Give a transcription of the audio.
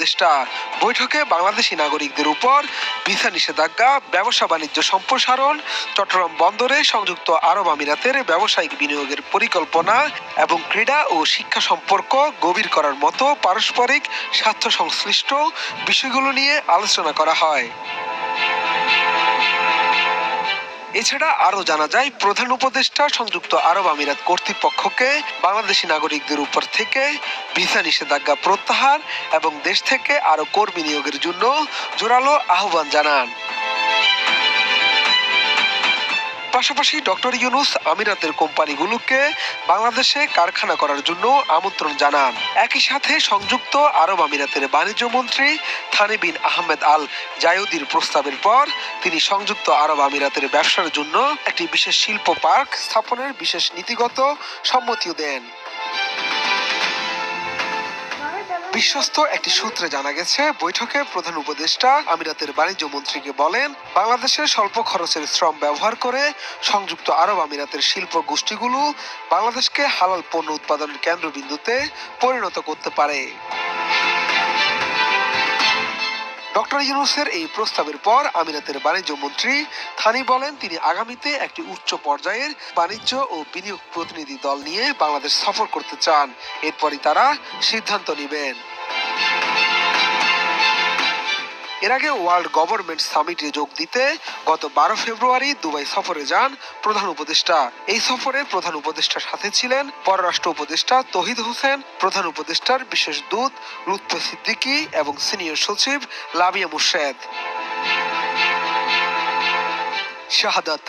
উপদেষ্টা। বৈঠকে বাংলাদেশি নাগরিকদের উপর ভিসা নিষেধাজ্ঞা, ব্যবসা বাণিজ্য সম্প্রসারণ, চট্টগ্রাম বন্দরে সংযুক্ত আরব আমিরাতের ব্যবসায়িক বিনিয়োগের পরিকল্পনা এবং ক্রীড়া ও শিক্ষা সম্পর্ক গভীর করার মতো পারস্পরিক স্বার্থ সংশ্লিষ্ট বিষয়গুলো নিয়ে আলোচনা করা হয়। এছাড়া আরও জানা যায়, প্রধান উপদেষ্টা সংযুক্ত আরব আমিরাত কর্তৃপক্ষকে বাংলাদেশি নাগরিকদের উপর থেকে ভিসা নিষেধাজ্ঞা প্রত্যাহার এবং দেশ থেকে আরও কর্মী নিয়োগের জন্য জোরালো আহ্বান জানান। পাশাপাশি ডক্টর ইউনুস আমিরাতের কোম্পানিগুলোকে বাংলাদেশে কারখানা করার জন্য আমন্ত্রণ জানান। একই সাথে সংযুক্ত আরব আমিরাতের বাণিজ্য মন্ত্রী থানি বিন আহমেদ আল জায়ুদির প্রস্তাবের পর তিনি সংযুক্ত আরব আমিরাতের ব্যবসার জন্য একটি বিশেষ শিল্প পার্ক স্থাপনের বিশেষ নীতিগত সম্মতিও দেন। বিশ্বস্ত একটি সূত্রে জানা গেছে, বৈঠকে প্রধান উপদেষ্টা আমিরাতের বাণিজ্য মন্ত্রীকে বলেন, বাংলাদেশের স্বল্প খরচের শ্রম ব্যবহার করে সংযুক্ত আরব আমিরাতের শিল্প গোষ্ঠীগুলো বাংলাদেশকে হালাল পণ্য উৎপাদনের কেন্দ্রবিন্দুতে পরিণত করতে পারে। ডক্টর ইউনুসের এই প্রস্তাবের পর আমিরাতের বাণিজ্য মন্ত্রী থানি বলেন, তিনি আগামীতে একটি উচ্চ পর্যায়ের বাণিজ্য ও বিনিয়োগ প্রতিনিধি দল নিয়ে বাংলাদেশ সফর করতে চান। এরপরই তারা সিদ্ধান্ত নেবেন। এর আগে ওয়ার্ল্ড গভর্নমেন্ট সামিটে যোগ দিতে গত বারো ফেব্রুয়ারি দুবাই সফরে যান প্রধান উপদেষ্টা। এই সফরে প্রধান উপদেষ্টার সাথে ছিলেন পররাষ্ট্র উপদেষ্টা তহিদ হোসেন, প্রধান উপদেষ্টার বিশেষ দূত রুত্ত সিদ্দিকী এবং সিনিয়র সচিব লাবিয়া মুর্শেদ। শাহাদাত